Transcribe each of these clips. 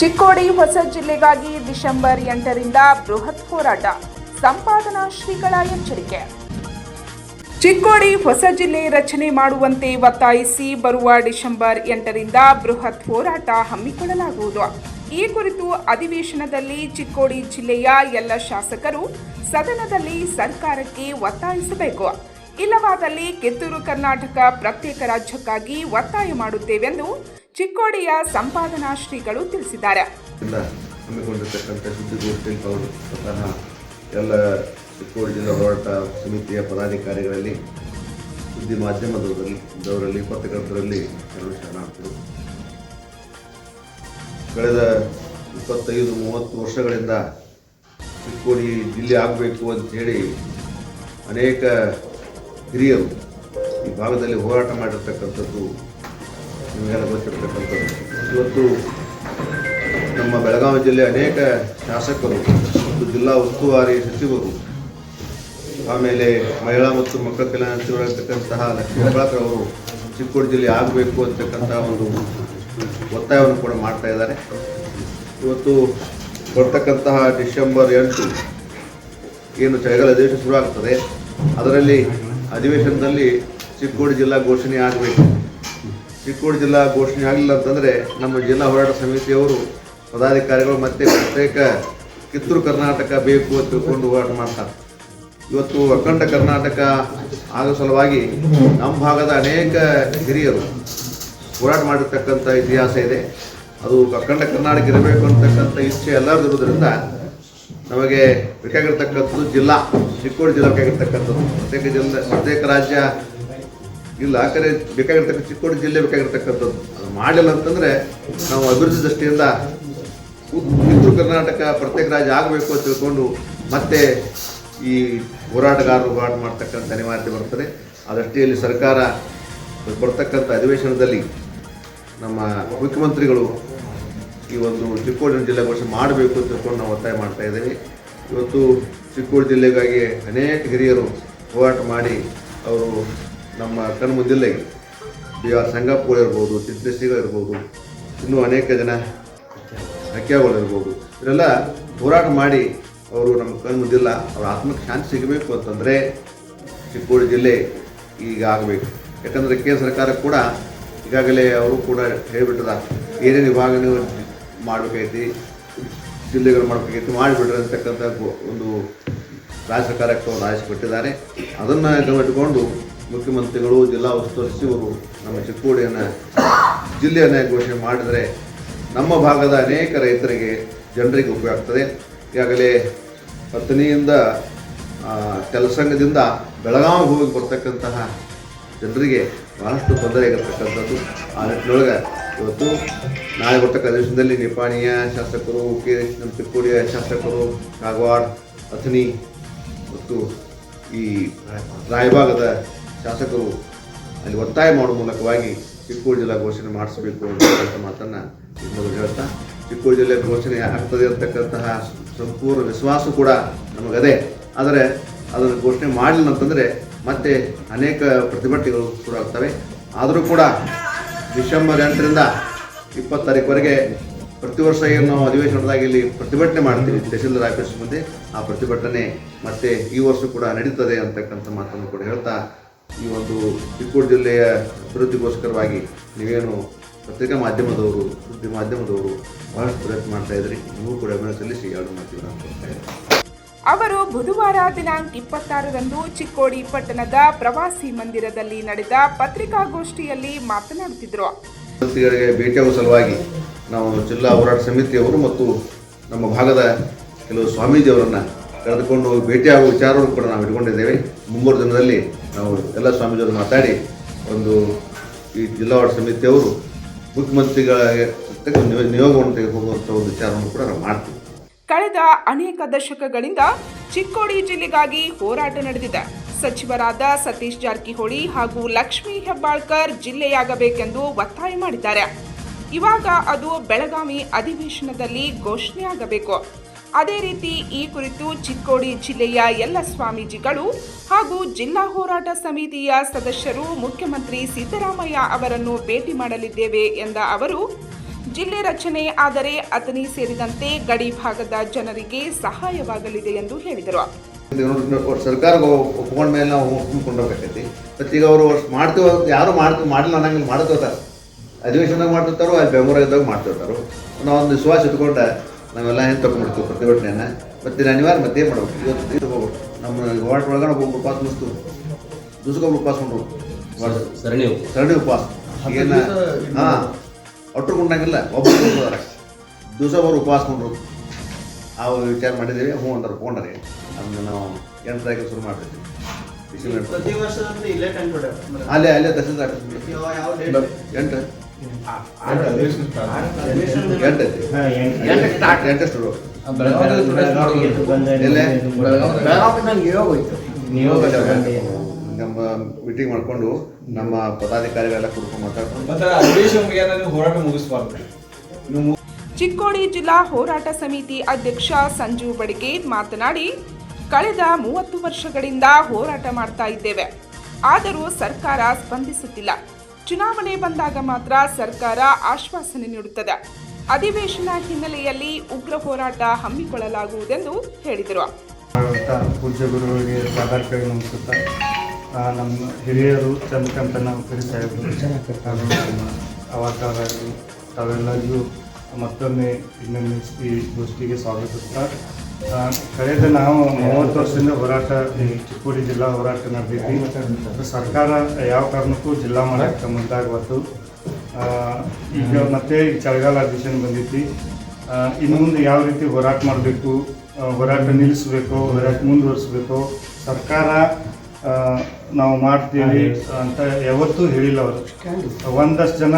ಚಿಕ್ಕೋಡಿ ಹೊಸ ಜಿಲ್ಲೆಗಾಗಿ ಡಿಸೆಂಬರ್ ಎಂಟರಿಂದ ಬೃಹತ್ ಹೋರಾಟ. ಸಂಪಾದನಾ ಶ್ರೀಗಳ ಎಚ್ಚರಿಕೆ. ಚಿಕ್ಕೋಡಿ ಹೊಸ ಜಿಲ್ಲೆ ರಚನೆ ಮಾಡುವಂತೆ ಒತ್ತಾಯಿಸಿ ಬರುವ ಡಿಸೆಂಬರ್ ಎಂಟರಿಂದ ಬೃಹತ್ ಹೋರಾಟ ಹಮ್ಮಿಕೊಳ್ಳಲಾಗುವುದು. ಈ ಕುರಿತು ಅಧಿವೇಶನದಲ್ಲಿ ಚಿಕ್ಕೋಡಿ ಜಿಲ್ಲೆಯ ಎಲ್ಲ ಶಾಸಕರು ಸದನದಲ್ಲಿ ಸರ್ಕಾರಕ್ಕೆ ಒತ್ತಾಯಿಸಬೇಕು. ಇಲ್ಲವಾದಲ್ಲಿ ಕಿತ್ತೂರು ಕರ್ನಾಟಕ ಪ್ರತ್ಯೇಕ ರಾಜ್ಯಕ್ಕಾಗಿ ಒತ್ತಾಯ ಮಾಡುತ್ತೇವೆಂದು ಚಿಕ್ಕೋಡಿಯ ಸಂಪಾದನಾ ಶ್ರೀಗಳು ತಿಳಿಸಿದ್ದಾರೆ. ಹಮ್ಮಿಕೊಂಡಿರ್ತಕ್ಕಂಥ ಅವರು ಎಲ್ಲ ಚಿಕ್ಕೋಡಿ ಜಿಲ್ಲಾ ಹೋರಾಟ ಸಮಿತಿಯ ಪದಾಧಿಕಾರಿಗಳಲ್ಲಿ ಸುದ್ದಿ ಮಾಧ್ಯಮದವರಲ್ಲಿ, ದವರಲ್ಲಿ, ಪತ್ರಕರ್ತರಲ್ಲಿ ಕೆಲವು ಶರಣಾರ್ಥಿಗಳು ಕಳೆದ ಇಪ್ಪತ್ತೈದು, ಮೂವತ್ತು ವರ್ಷಗಳಿಂದ ಚಿಕ್ಕೋಡಿ ಜಿಲ್ಲೆ ಆಗಬೇಕು ಅಂತೇಳಿ ಅನೇಕ ಹಿರಿಯರು ಈ ಭಾಗದಲ್ಲಿ ಹೋರಾಟ ಮಾಡಿರ್ತಕ್ಕಂಥದ್ದು ಇವತ್ತು ನಮ್ಮ ಬೆಳಗಾವಿ ಜಿಲ್ಲೆ ಅನೇಕ ಶಾಸಕರು ಮತ್ತು ಜಿಲ್ಲಾ ಉಸ್ತುವಾರಿ ಸಚಿವರು, ಆಮೇಲೆ ಮಹಿಳಾ ಮತ್ತು ಮಕ್ಕಳ ಕಲ್ಯಾಣ ಸಚಿವರಾಗಿರ್ತಕ್ಕಂತಹ ಲಕ್ಷ್ಮೀ ಅವರು ಚಿಕ್ಕೋಡಿ ಜಿಲ್ಲೆ ಆಗಬೇಕು ಅಂತಕ್ಕಂಥ ಒಂದು ಒತ್ತಾಯವನ್ನು ಕೂಡ ಮಾಡ್ತಾ ಇದ್ದಾರೆ. ಇವತ್ತು ಬರ್ತಕ್ಕಂತಹ ಡಿಸೆಂಬರ್ ಎಂಟು ಏನು ಚಳಿಗಾಲ ಅಧಿವೇಶನ ಶುರು ಆಗ್ತದೆ. ಅದರಲ್ಲಿ ಅಧಿವೇಶನದಲ್ಲಿ ಚಿಕ್ಕೋಡಿ ಜಿಲ್ಲಾ ಘೋಷಣೆ ಆಗಬೇಕು. ಚಿಕ್ಕೋಡಿ ಜಿಲ್ಲಾ ಘೋಷಣೆ ಆಗಲಿಲ್ಲ ಅಂತಂದರೆ ನಮ್ಮ ಜಿಲ್ಲಾ ಹೋರಾಟ ಸಮಿತಿಯವರು, ಪದಾಧಿಕಾರಿಗಳು ಮತ್ತೆ ಪ್ರತ್ಯೇಕ ಕಿತ್ತೂರು ಕರ್ನಾಟಕ ಬೇಕು ಅಂತ ತಿಳ್ಕೊಂಡು ಹೋರಾಟ ಮಾಡ್ತಾರೆ. ಇವತ್ತು ಅಖಂಡ ಕರ್ನಾಟಕ ಆಗೋ ಸಲುವಾಗಿ ನಮ್ಮ ಭಾಗದ ಅನೇಕ ಹಿರಿಯರು ಹೋರಾಟ ಮಾಡಿರ್ತಕ್ಕಂಥ ಇತಿಹಾಸ ಇದೆ. ಅದು ಅಖಂಡ ಕರ್ನಾಟಕ ಇರಬೇಕು ಅಂತಕ್ಕಂಥ ಇಚ್ಛೆ ಎಲ್ಲರೂ ಇರೋದ್ರಿಂದ ನಮಗೆ ಬೇಕಾಗಿರ್ತಕ್ಕಂಥದ್ದು ಜಿಲ್ಲಾ, ಚಿಕ್ಕೋಡಿ ಜಿಲ್ಲಾ ಬೇಕಾಗಿರ್ತಕ್ಕಂಥದ್ದು ಪ್ರತ್ಯೇಕ ಜಿಲ್ಲೆ, ಪ್ರತ್ಯೇಕ ರಾಜ್ಯ ಇಲ್ಲ, ಆ ಕಡೆ ಬೇಕಾಗಿರ್ತಕ್ಕಂಥ ಚಿಕ್ಕೋಡಿ ಜಿಲ್ಲೆ ಬೇಕಾಗಿರ್ತಕ್ಕಂಥದ್ದು. ಅದು ಮಾಡಿಲ್ಲ ಅಂತಂದರೆ ನಾವು ಅಭಿವೃದ್ಧಿ ದೃಷ್ಟಿಯಿಂದ ಉತ್ತರ ಕರ್ನಾಟಕ ಪ್ರತ್ಯೇಕ ರಾಜ್ಯ ಆಗಬೇಕು ಅಂತ ತಿಳ್ಕೊಂಡು ಮತ್ತೆ ಈ ಹೋರಾಟಗಾರರು ಹೋರಾಟ ಮಾಡ್ತಕ್ಕಂಥ ಅನಿವಾರ್ಯತೆ ಬರ್ತದೆ. ಆ ದೃಷ್ಟಿಯಲ್ಲಿ ಸರ್ಕಾರ ಬರ್ತಕ್ಕಂಥ ಅಧಿವೇಶನದಲ್ಲಿ ನಮ್ಮ ಮುಖ್ಯಮಂತ್ರಿಗಳು ಈ ಒಂದು ಚಿಕ್ಕೋಡಿ ಜಿಲ್ಲೆ ಘೋಷಣೆ ಮಾಡಬೇಕು ಅಂತ ತಿಳ್ಕೊಂಡು ನಾವು ಒತ್ತಾಯ ಮಾಡ್ತಾ ಇದ್ದೇವೆ. ಇವತ್ತು ಚಿಕ್ಕೋಡಿ ಜಿಲ್ಲೆಗಾಗಿ ಅನೇಕ ಹಿರಿಯರು ಹೋರಾಟ ಮಾಡಿ ಅವರು ನಮ್ಮ ಕಣ್ಮುಂದಿಲ್ಲೇ ಬಿ ಆರ್ ಸಂಗಪ್ಪಗಳು ಇರ್ಬೋದು ಇರ್ಬೋದು, ಇನ್ನೂ ಅನೇಕ ಜನ ಇರ್ಬೋದು. ಇವರೆಲ್ಲ ಹೋರಾಟ ಮಾಡಿ ಅವರು ನಮ್ಮ ಕಣ್ಮುಂದಿಲ್ಲ ಅವ್ರ ಆತ್ಮಕ್ಕೆ ಶಾಂತಿ ಸಿಗಬೇಕು ಅಂತಂದರೆ ಚಿಕ್ಕೋಡಿ ಜಿಲ್ಲೆ ಈಗ ಆಗಬೇಕು. ಯಾಕಂದರೆ ಕೇಂದ್ರ ಸರ್ಕಾರ ಕೂಡ ಈಗಾಗಲೇ ಅವರು ಕೂಡ ಹೇಳಿಬಿಟ್ಟದ ಏನೇನು ವಿಭಾಗ ನೀವು ಮಾಡಬೇಕೈತಿ ಜಿಲ್ಲೆಗಳು ಮಾಡಬೇಕೈತಿ ಮಾಡಿಬಿಟ್ರೆ ಅಂತಕ್ಕಂಥ ಒಂದು ರಾಜ್ಯ ಸರ್ಕಾರಕ್ಕೆ ಒಂದು ಆದೇಶ ಕೊಟ್ಟಿದ್ದಾರೆ. ಅದನ್ನು ಗಮನಿಟ್ಕೊಂಡು ಮುಖ್ಯಮಂತ್ರಿಗಳು, ಜಿಲ್ಲಾ ಉಸ್ತುವಾರಿ ಸಚಿವರು ನಮ್ಮ ಚಿಕ್ಕೋಡಿಯನ್ನು, ಜಿಲ್ಲೆಯನ್ನು ಘೋಷಣೆ ಮಾಡಿದರೆ ನಮ್ಮ ಭಾಗದ ಅನೇಕ ರೈತರಿಗೆ ಜನರಿಗೆ ಉಪಯೋಗ ಆಗ್ತದೆ. ಈಗಾಗಲೇ ಪತ್ನಿಯಿಂದ ಕೆಲಸಂಗದಿಂದ ಬೆಳಗಾವಿ ಹೋಗಿ ಬರ್ತಕ್ಕಂತಹ ಜನರಿಗೆ ಬಹಳಷ್ಟು ತೊಂದರೆ ಆಗಿರ್ತಕ್ಕಂಥದ್ದು ಆ ನಿಟ್ಟಿನೊಳಗೆ ಇವತ್ತು ನಾಳೆ ಬರ್ತಕ್ಕ ಅಧಿವೇಶನದಲ್ಲಿ ನಿಪಾಣಿಯ ಶಾಸಕರು, ಕೆ ನಮ್ಮ ಚಿಕ್ಕೋಡಿಯ ಶಾಸಕರು, ಕಾಗವಾಡ, ಅಥಣಿ ಮತ್ತು ಈ ರಾಯಭಾಗದ ಶಾಸಕರು ಅಲ್ಲಿ ಒತ್ತಾಯ ಮಾಡುವ ಮೂಲಕವಾಗಿ ಚಿಕ್ಕೋಡಿ ಜಿಲ್ಲಾ ಘೋಷಣೆ ಮಾಡಿಸಬೇಕು ಅಂತಕ್ಕಂಥ ಮಾತನ್ನು ಈ ಹೇಳ್ತಾ, ಚಿಕ್ಕೋಡಿ ಜಿಲ್ಲೆ ಘೋಷಣೆ ಆಗ್ತದೆ ಅಂತಕ್ಕಂತಹ ಸಂಪೂರ್ಣ ವಿಶ್ವಾಸ ಕೂಡ ನಮಗದೆ. ಆದರೆ ಅದನ್ನು ಘೋಷಣೆ ಮಾಡಲಿಲ್ಲ ಅಂತಂದರೆ ಮತ್ತೆ ಅನೇಕ ಪ್ರತಿಭಟನೆಗಳು ಕೂಡ ಆಗ್ತವೆ. ಆದರೂ ಕೂಡ ಡಿಸೆಂಬರ್ ಎಂಟರಿಂದ ಇಪ್ಪತ್ತು ತಾರೀಕುವರೆಗೆ ಪ್ರತಿ ವರ್ಷ ಏನು ನಾವು ಅಧಿವೇಶನದಾಗ ಇಲ್ಲಿ ಪ್ರತಿಭಟನೆ ಮಾಡ್ತೀವಿ ತಹಸೀಲ್ದಾರ್ ಆಫೀಸ್ ಮುಂದೆ. ಆ ಪ್ರತಿಭಟನೆ ಮತ್ತೆ ಈ ವರ್ಷ ಕೂಡ ನಡೀತದೆ ಅಂತಕ್ಕಂಥ ಮಾತನ್ನು ಕೂಡ ಹೇಳ್ತಾ ಈ ಒಂದು ಚಿಕ್ಕೋಡಿ ಜಿಲ್ಲೆಯ ಅಭಿವೃದ್ಧಿಗೋಸ್ಕರವಾಗಿ ನೀವೇನು ಪತ್ರಿಕಾ ಮಾಧ್ಯಮದವರು ಸುದ್ದಿ ಮಾಧ್ಯಮದವರು ಬಹಳಷ್ಟು ಪ್ರಯತ್ನ ಮಾಡ್ತಾ ಇದ್ರಿ. ನೀವು ಕೂಡ ಅಭಿನಯ ಸಲ್ಲಿಸಿ ಎರಡು ಮಾಡ್ತೀವಿ ಅವರು ಬುಧವಾರ ದಿನಾಂಕ ಇಪ್ಪತ್ತಾರರಂದು ಚಿಕ್ಕೋಡಿ ಪಟ್ಟಣದ ಪ್ರವಾಸಿ ಮಂದಿರದಲ್ಲಿ ನಡೆದ ಪತ್ರಿಕಾಗೋಷ್ಠಿಯಲ್ಲಿ ಮಾತನಾಡುತ್ತಿದ್ದರು. ಭೇಟಿಯಾಗುವ ಸಲುವಾಗಿ ನಾವು ಜಿಲ್ಲಾ ಹೋರಾಟ ಸಮಿತಿಯವರು ಮತ್ತು ನಮ್ಮ ಭಾಗದ ಕೆಲವು ಸ್ವಾಮೀಜಿಯವರನ್ನು ಕರೆದುಕೊಂಡು ಭೇಟಿಯಾಗುವ ವಿಚಾರವನ್ನು ಕೂಡ ನಾವು ಇಟ್ಕೊಂಡಿದ್ದೇವೆ. ಮುಂಬರುವ ದಿನದಲ್ಲಿ ನಾವು ಎಲ್ಲ ಸ್ವಾಮೀಜಿಯವರು ಮಾತಾಡಿ ಒಂದು ಈ ಜಿಲ್ಲಾ ಹೋರಾಟ ಸಮಿತಿಯವರು ಮುಖ್ಯಮಂತ್ರಿಗಳ ಜೊತೆಗೆ ನಿಯೋ- ನಿಯೋಗವನ್ನು ತೆಗೆದುಕೊಳ್ಳುವಂಥ ಒಂದು ವಿಚಾರವನ್ನು ಕೂಡ ನಾವು ಮಾಡ್ತೀವಿ. ಕಳೆದ ಅನೇಕ ದಶಕಗಳಿಂದ ಚಿಕ್ಕೋಡಿ ಜಿಲ್ಲೆಗಾಗಿ ಹೋರಾಟ ನಡೆದಿದೆ. ಸಚಿವರಾದ ಸತೀಶ್ ಜಾರಕಿಹೊಳಿ ಹಾಗೂ ಲಕ್ಷ್ಮೀ ಹೆಬ್ಬಾಳ್ಕರ್ ಜಿಲ್ಲೆಯಾಗಬೇಕೆಂದು ಒತ್ತಾಯ ಮಾಡಿದ್ದಾರೆ. ಇವಾಗ ಅದು ಬೆಳಗಾವಿ ಅಧಿವೇಶನದಲ್ಲಿ ಘೋಷಣೆಯಾಗಬೇಕು. ಅದೇ ರೀತಿ ಈ ಕುರಿತು ಚಿಕ್ಕೋಡಿ ಜಿಲ್ಲೆಯ ಎಲ್ಲ ಸ್ವಾಮೀಜಿಗಳು ಹಾಗೂ ಜಿಲ್ಲಾ ಹೋರಾಟ ಸಮಿತಿಯ ಸದಸ್ಯರು ಮುಖ್ಯಮಂತ್ರಿ ಸಿದ್ದರಾಮಯ್ಯ ಅವರನ್ನು ಭೇಟಿ ಮಾಡಲಿದ್ದೇವೆ ಎಂದ ಅವರು, ಜಿಲ್ಲೆ ರಚನೆ ಆದರೆ ಅತನಿ ಸೇರಿದಂತೆ ಗಡಿ ಭಾಗದ ಜನರಿಗೆ ಸಹಾಯವಾಗಲಿದೆ ಎಂದು ಹೇಳಿದರು. ಸರ್ಕಾರ ಒಪ್ಕೊಂಡ ಮೇಲೆ ನಾವು ಒಪ್ಕೊಂಡು ಹೋಗ್ಬೇಕೈತಿ ಮತ್ತು ಈಗ ಅವರು ಮಾಡ್ತೀವೋ ಯಾರು ಮಾಡ್ತೀವಿ ಮಾಡಿಲ್ಲ ಅನ್ನಂಗಿಲ್ಲ, ಮಾಡ್ತಿರ್ತಾರೆ. ಅಧಿವೇಶನದಾಗ ಮಾಡ್ತಿರ್ತಾರೋ, ಅಲ್ಲಿ ಬೆಂಗಳೂರಾಗದಾಗ ಮಾಡ್ತಿರ್ತಾರೋ ನಾವು ಒಂದು ವಿಶ್ವಾಸ ಇಟ್ಕೊಂಡ ನಾವೆಲ್ಲ ಏನು ತೊಗೊಂಡ್ಬಿಡ್ತೀವಿ ಪ್ರತಿಭಟನೆಯನ್ನು? ಮತ್ತು ಅನಿವಾರ್ಯ ಮತ್ತೆ ಏನು ಮಾಡ್ಬೇಕು? ಇವತ್ತು ಇದು ಹೋಗ್ಬೇಕು. ನಮ್ಮ ವಾರ್ಡ್ ಒಳಗಡೆ ಒಬ್ಬೊಬ್ರು ಉಪವಾಸ ಮುಗಿಸ್ತು. ದುಸ್ಕೊಬ್ರು ಉಪವಾಸ ಮಾಡ್ರು ಸರಣಿ ಸರಣಿ ಉಪವಾಸ ಈಗೇನ ಹಾಂ ಒಟ್ಟು ಕೊಂಡಂಗಿಲ್ಲ ಒಬ್ಬರು ಕೊಂಡ್ರು ದಿವಸ ಒಬ್ಬರು ಉಪವಾಸ ಮಾಡ್ರು ಆ ವಿಚಾರ ಮಾಡಿದ್ದೀವಿ ಹ್ಞೂ ಅಂದ್ರೆ ಕೊಂಡ್ರಿ ಅದನ್ನು ನಾವು ಎಂಟು ತಾರೀಕು ಶುರು ಮಾಡ್ತೀವಿ ಬಿಸಿ ಅಲ್ಲೇ ಅಲ್ಲೇ ತಹಸೀಲ್ದಾರ್ ಯಾವ ಯಾವ ಡೇಟ್ ಎಂಟು ನಮ್ಮ ಮೀಟಿಂಗ್ ಮಾಡ್ಕೊಂಡು ನಮ್ಮ ಪದಾಧಿಕಾರಿಗಳೆಲ್ಲ ಕುಡ್ಕೊಂಡು ಮಾತಾಡ್ಕೊಂಡು ಚಿಕ್ಕೋಡಿ ಜಿಲ್ಲಾ ಹೋರಾಟ ಸಮಿತಿ ಅಧ್ಯಕ್ಷ ಸಂಜು ಬಡಿಗೇರ್ ಮಾತನಾಡಿ, ಕಳೆದ ಮೂವತ್ತು ವರ್ಷಗಳಿಂದ ಹೋರಾಟ ಮಾಡ್ತಾ ಇದ್ದೇವೆ. ಆದರೂ ಸರ್ಕಾರ ಸ್ಪಂದಿಸುತ್ತಿಲ್ಲ. ಚುನಾವಣೆ ಬಂದಾಗ ಮಾತ್ರ ಸರ್ಕಾರ ಆಶ್ವಾಸನೆ ನೀಡುತ್ತದೆ. ಅಧಿವೇಶನ ಹಿನ್ನೆಲೆಯಲ್ಲಿ ಉಗ್ರ ಹೋರಾಟ ಹಮ್ಮಿಕೊಳ್ಳಲಾಗುವುದೆಂದು ಹೇಳಿದರು. ಪೂಜ್ಯ ಗುರುಗಳಿಗೆ ಸಾಧಾರಣ ನಮ್ಮ ಹಿರಿಯರು ಚಂದ್ರಕಾಂತ ನಾವು ಸಾಹೇಬರು ಅವಾತಾರರು ತಾವೆಲ್ಲರಿಗೂ ಮತ್ತೊಮ್ಮೆ ಇನ್ನೊಮ್ಮೆ ಈ ಗೋಷ್ಠಿಗೆ ಸ್ವಾಗತಿಸ್ತಾ ಕಳೆದ ನಾವು ಮೂವತ್ತು ವರ್ಷದಿಂದ ಹೋರಾಟ ಈ ಚಿಕ್ಕೋಡಿ ಜಿಲ್ಲಾ ಹೋರಾಟ ನಡೆದಿದ್ವಿ. ಸರ್ಕಾರ ಯಾವ ಕಾರಣಕ್ಕೂ ಜಿಲ್ಲಾ ಮಾಡಕ್ಕೆ ಮುಂದಾಗಬಾರ್ದು ಈಗ ಮತ್ತೆ ಈ ಚಳಿಗಾಲ ಅಧಿವೇಶನ ಬಂದೈತಿ ಆ, ಇನ್ನು ಮುಂದೆ ಯಾವ ರೀತಿ ಹೋರಾಟ ಮಾಡಬೇಕು ಹೋರಾಟ ನಿಲ್ಲಿಸಬೇಕು ಹೋರಾಟ ಮುಂದುವರಿಸಬೇಕು ಸರ್ಕಾರ ನಾವು ಮಾಡ್ತೀವಿ ಅಂತ ಯಾವತ್ತೂ ಹೇಳಿಲ್ಲ ಅವರು. ಒಂದಷ್ಟು ಜನ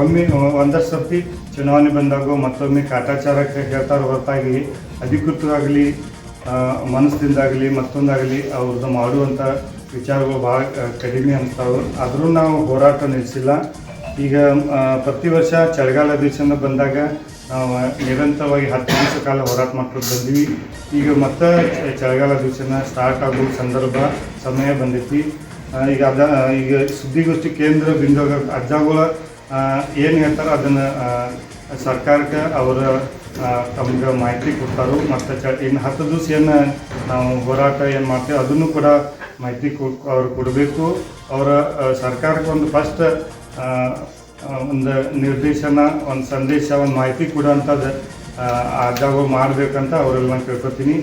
ಒಮ್ಮೆ ಒಂದಷ್ಟು ಸರ್ತಿ ಚುನಾವಣೆ ಬಂದಾಗ ಮತ್ತೊಮ್ಮೆ ಕಾಟಾಚಾರಕ್ಕೆ ಹೇಳ್ತಾರೆ ಹೊರತಾಗಿ ಅಧಿಕೃತವಾಗಲಿ ಮನಸ್ಸಿಂದಾಗಲಿ, ಮತ್ತೊಂದಾಗಲಿ ಅವ್ರದ್ದು ಮಾಡುವಂಥ ವಿಚಾರಗಳು ಭಾಳ ಕಡಿಮೆ ಅನಿಸ್ತಾವೆ ಆದರೂ ನಾವು ಹೋರಾಟ ನಿಲ್ಲಿಸಿಲ್ಲ ಈಗ ಪ್ರತಿ ವರ್ಷ ಚಳಿಗಾಲ ಅಧಿವೇಶನ ಬಂದಾಗ ನಾವು ನಿರಂತರವಾಗಿ ಹತ್ತು ದಿವಸ ಕಾಲ ಹೋರಾಟ ಮಾಡ್ಕೊಂಡು ಬಂದ್ವಿ. ಈಗ ಮತ್ತೆ ಚಳಿಗಾಲ ದಿವಸನ ಸ್ಟಾರ್ಟ್ ಆಗೋ ಸಂದರ್ಭ ಸಮಯ ಬಂದೈತಿ. ಈಗ ಅದ, ಈಗ ಸುದ್ದಿಗೋಷ್ಠಿ ಕೇಂದ್ರ ಬಿಂದು ಅಜ್ಜಗಳ ಏನು ಹೇಳ್ತಾರೋ ಅದನ್ನು ಸರ್ಕಾರಕ್ಕೆ ಅವರ ತಮ್ಗೆ ಮಾಹಿತಿ ಕೊಡ್ತಾರೆ, ಮತ್ತು ಚ, ಇನ್ನು ಹತ್ತು ದಿವಸ ಏನು ನಾವು ಹೋರಾಟ ಏನು ಮಾಡ್ತೇವೆ ಅದನ್ನು ಕೂಡ ಮಾಹಿತಿ ಕೊ ಅವ್ರು ಕೊಡಬೇಕು. ಅವರ ಸರ್ಕಾರಕ್ಕೆ ಒಂದು ಫಸ್ಟ್ ಒಂದು ನಿರ್ದೇಶನ, ಒಂದು ಸಂದೇಶ, ಒಂದು ಮಾಹಿತಿ ಕೊಡುವಂಥದ್ದು ಜಾಗ ಮಾಡಬೇಕಂತ ಅವರೆಲ್ಲ ಕೇಳ್ಕೊತೀನಿ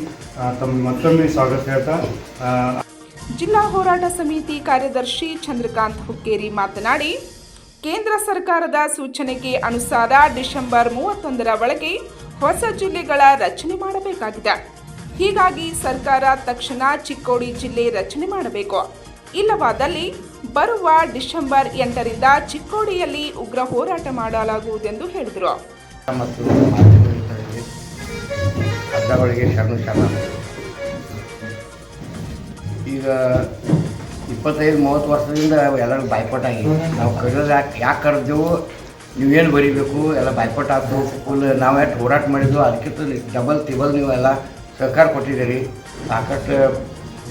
ತಮ್ಮ ಮತ್ತೊಮ್ಮೆ ಸ್ವಾಗತ ಹೇಳ್ತಾ ಜಿಲ್ಲಾ ಹೋರಾಟ ಸಮಿತಿ ಕಾರ್ಯದರ್ಶಿ ಚಂದ್ರಕಾಂತ್ ಹುಕ್ಕೇರಿ ಮಾತನಾಡಿ, ಕೇಂದ್ರ ಸರ್ಕಾರದ ಸೂಚನೆಗೆ ಅನುಸಾರ ಡಿಸೆಂಬರ್ ಮೂವತ್ತೊಂದರ ಒಳಗೆ ಹೊಸ ಜಿಲ್ಲೆಗಳ ರಚನೆ ಮಾಡಬೇಕಾಗಿದೆ. ಹೀಗಾಗಿ ಸರ್ಕಾರ ತಕ್ಷಣ ಚಿಕ್ಕೋಡಿ ಜಿಲ್ಲೆ ರಚನೆ ಮಾಡಬೇಕು. ಇಲ್ಲವಾದಲ್ಲಿ ಬರುವ ಡಿಸೆಂಬರ್ ಎಂಟರಿಂದ ಚಿಕ್ಕೋಡಿಯಲ್ಲಿ ಉಗ್ರ ಹೋರಾಟ ಮಾಡಲಾಗುವುದೆಂದು ಹೇಳಿದರು. ಮತ್ತು ಶರಣು ಈಗ ಇಪ್ಪತ್ತೈದು, ಮೂವತ್ತು ವರ್ಷದಿಂದ ಎಲ್ಲರೂ ಬಾಯ್ಪಾಟ್ ಆಗಿ ನಾವು ಕರೆಯೋದು ಯಾಕೆ ಯಾಕೆ ಕರೆದೆವು ನೀವೇನು ಬರೀಬೇಕು? ಎಲ್ಲ ಬಾಯ್ಪಟ್ ಆಯ್ತು ಫುಲ್ ನಾವು ಎಷ್ಟು ಹೋರಾಟ ಮಾಡಿದ್ವು ಅದಕ್ಕಿಂತ ಡಬಲ್ ತಿಬಲ್ ನೀವು ಎಲ್ಲ ಸಹಕಾರ ಕೊಟ್ಟಿದ್ದೀರಿ. ಸಾಕಷ್ಟು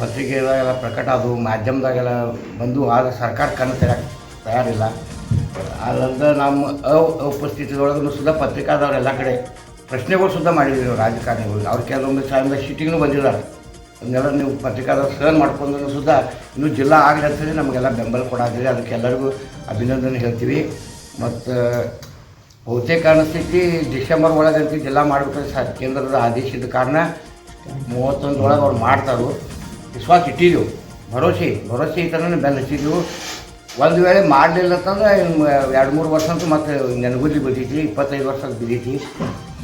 ಪತ್ರಿಕೆದಾಗೆಲ್ಲ ಪ್ರಕಟ ಅದು ಮಾಧ್ಯಮದಾಗೆಲ್ಲ ಬಂದು ಆಗ ಸರ್ಕಾರ ಕಣ್ಣು ತೆರಕ್ಕೆ ತಯಾರಿಲ್ಲ. ಅದರಿಂದ ನಮ್ಮ ಉಪಸ್ಥಿತಿಯೊಳಗೂ ಸುದ್ದ ಪತ್ರಿಕಾದವ್ರು ಎಲ್ಲ ಕಡೆ ಪ್ರಶ್ನೆಗಳು ಸುದ್ದ ಮಾಡಿದ್ರು ರಾಜಕಾರಣಿಗಳು. ಅವ್ರು ಕೆಲವೊಂದು ಸಾವಿರದ ಸಿಟಿಗೂ ಬಂದಿದ್ದಾರೆ. ಅದನ್ನೆಲ್ಲ ನೀವು ಪತ್ರಿಕಾದವ್ರು ಸಹನ್ ಮಾಡ್ಕೊಂಡು ಸುದ್ದ ಇನ್ನೂ ಜಿಲ್ಲಾ ಆಗಲಿ ಅಂತೇಳಿ ನಮಗೆಲ್ಲ ಬೆಂಬಲ ಕೊಡಾದಿರಿ ಅದಕ್ಕೆ ಎಲ್ಲರಿಗೂ ಅಭಿನಂದನೆ ಹೇಳ್ತೀವಿ. ಮತ್ತು ಬಹುತೇಕ ಅನಿಸ್ತೈತಿ, ಡಿಸೆಂಬರ್ ಒಳಗಂತೂ ಜಿಲ್ಲಾ ಮಾಡಬೇಕಂತ ಸ, ಕೇಂದ್ರದ ಆದೇಶದ ಕಾರಣ ಮೂವತ್ತೊಂದು ಒಳಗೆ ಅವ್ರು ಮಾಡ್ತಾರೋ. ವಿಶ್ವಾಸ ಇಟ್ಟಿದ್ದೆವು ಭರೋಸೆ ಭರೋಸೆ ಬೆಲ್ಲ ಹಚ್ಚಿದ್ದೆವು ಒಂದು ವೇಳೆ ಮಾಡಲಿಲ್ಲ ಅಂತಂದ್ರೆ ಎರಡು ಮೂರು ವರ್ಷ ಅಂತೂ ಮತ್ತೆ ನೆನಗುದಿ ಬಿದ್ದೈತಿ, ಇಪ್ಪತ್ತೈದು ವರ್ಷ ಬಿದ್ದೈತಿ.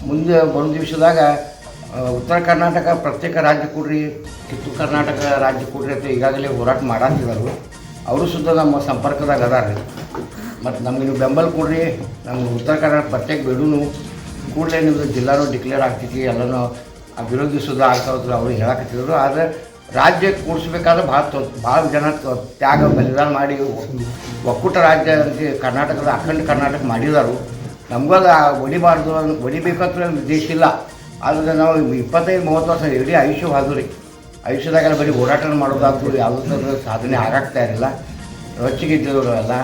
ಮುಂದೆ ಬರೋ ದಿವಸದಾಗ ಉತ್ತರ ಕರ್ನಾಟಕ ಪ್ರತ್ಯೇಕ ರಾಜ್ಯ ಕೊಡ್ರಿ ಕಿತ್ತೂರು ಕರ್ನಾಟಕ ರಾಜ್ಯ ಕೊಡ್ರಿ ಅಂತ ಈಗಾಗಲೇ ಹೋರಾಟ ಮಾಡಾತಿದ್ದಾರೆ ಅವರು ಸುದ್ದ ನಮ್ಮ ಸಂಪರ್ಕದಾಗ ಅದಾರ ಮತ್ತು ನಮ್ಗೆ ನೀವು ಬೆಂಬಲ ಕೊಡ್ರಿ ನಮ್ಗೆ ಉತ್ತರ ಕರ್ನಾಟಕ ಪ್ರತ್ಯೇಕ ಬಿಡೂನು. ಕೂಡಲೇ ನಿಮ್ಮದು ಜಿಲ್ಲಾನು ಡಿಕ್ಲೇರ್ ಆಗ್ತೈತಿ, ಎಲ್ಲನೂ ಆ ವಿರೋಧಿ ಸುದ್ದ ಆಗ್ತಾ ಹೋದ್ರು ಅವ್ರು ಹೇಳಕತ್ತಿದ್ರು. ಆದರೆ ರಾಜ್ಯ ಕೂಡಿಸ್ಬೇಕಾದ್ರೆ ಭಾಳ ತೊ ಭಾಳ ಜನ ತ್ಯಾಗ ಬಲಿದಾನ ಮಾಡಿ ಒಕ್ಕೂಟ ರಾಜ್ಯ ಅಂತ ಕರ್ನಾಟಕದ ಅಖಂಡ ಕರ್ನಾಟಕ ಮಾಡಿದಾರು. ನಮಗೂ ಅದು ಹೊಡಿಬಾರ್ದು ಹೊಡಿಬೇಕಂತ ಉದ್ದೇಶ ಇಲ್ಲ. ಆದರೆ ನಾವು ಇಪ್ಪತ್ತೈದು, ಮೂವತ್ತು ವರ್ಷ ಇಡೀ ಆಯುಷ್ಯ ಹಾದುರಿ ಆಯುಷ್ಯದಾಗೆಲ್ಲ ಬರೀ ಹೋರಾಟ ಮಾಡೋದಾದ್ರು ಯಾವುದೋ ಸಾಧನೆ ಆಗಾಗ್ತಾ ಇರಲಿಲ್ಲ ರೊಚ್ಚಿಗಿದ್ದವರು ಎಲ್ಲ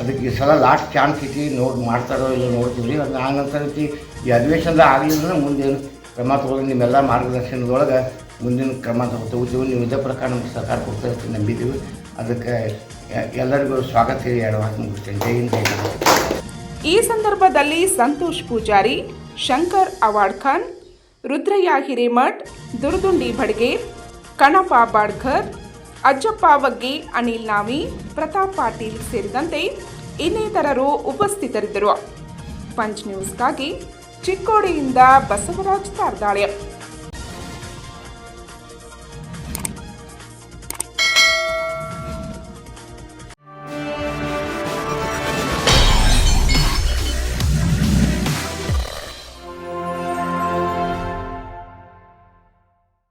ಅದಕ್ಕೆ ಈ ಸಲ ಲಾಸ್ಟ್ ಚಾನ್ಸ್ ಐತಿ, ನೋಡಿ, ಮಾಡ್ತಾರೋ ಇಲ್ಲ ನೋಡ್ತೀವಿ. ಅದು ಹಂಗಂತ ರೀತಿ ಈ ಅಧಿವೇಶನದ ಆಗಲಿಲ್ಲ ಮುಂದೇನು ಕ್ರಮ ತಗೊಂಡು ನಿಮ್ಮೆಲ್ಲ ಮಾರ್ಗದರ್ಶನದೊಳಗೆ ಮುಂದಿನ ಕ್ರಮ ತಗೋತೀವಿ. ನೀವು ಇದೇ ಪ್ರಕಾರ ನಮ್ಗೆ ಸರ್ಕಾರ ಕೊಡ್ತಾ ಇರ್ತೀವಿ, ನಂಬಿದ್ದೀವಿ. ಅದಕ್ಕೆ ಎಲ್ಲರಿಗೂ ಸ್ವಾಗತ ಹೇಳಿ ಈ ಸಂದರ್ಭದಲ್ಲಿ ಸಂತೋಷ್ ಪೂಜಾರಿ, ಶಂಕರ್ ಅವಾಡ್ ಖಾನ್, ರುದ್ರಯ್ಯ ಹಿರೇಮಠ್, ದುರ್ದುಂಡಿ ಭಡ್ಗೆ ಕಣಪ ಬಾಡ್ಕರ್, ಅಜ್ಜಪ್ಪ ವಗ್ಗಿ ಅನಿಲ್ ನಾವಿ, ಪ್ರತಾಪ್ ಪಾಟೀಲ್ ಸೇರಿದಂತೆ ಇನ್ನಿತರರು ಉಪಸ್ಥಿತರಿದ್ದರು. ಪಂಚ್ ನ್ಯೂಸ್ಗಾಗಿ ಚಿಕ್ಕೋಡಿಯಿಂದ ಬಸವರಾಜ್ ತಾರ್ದಾಳೆ.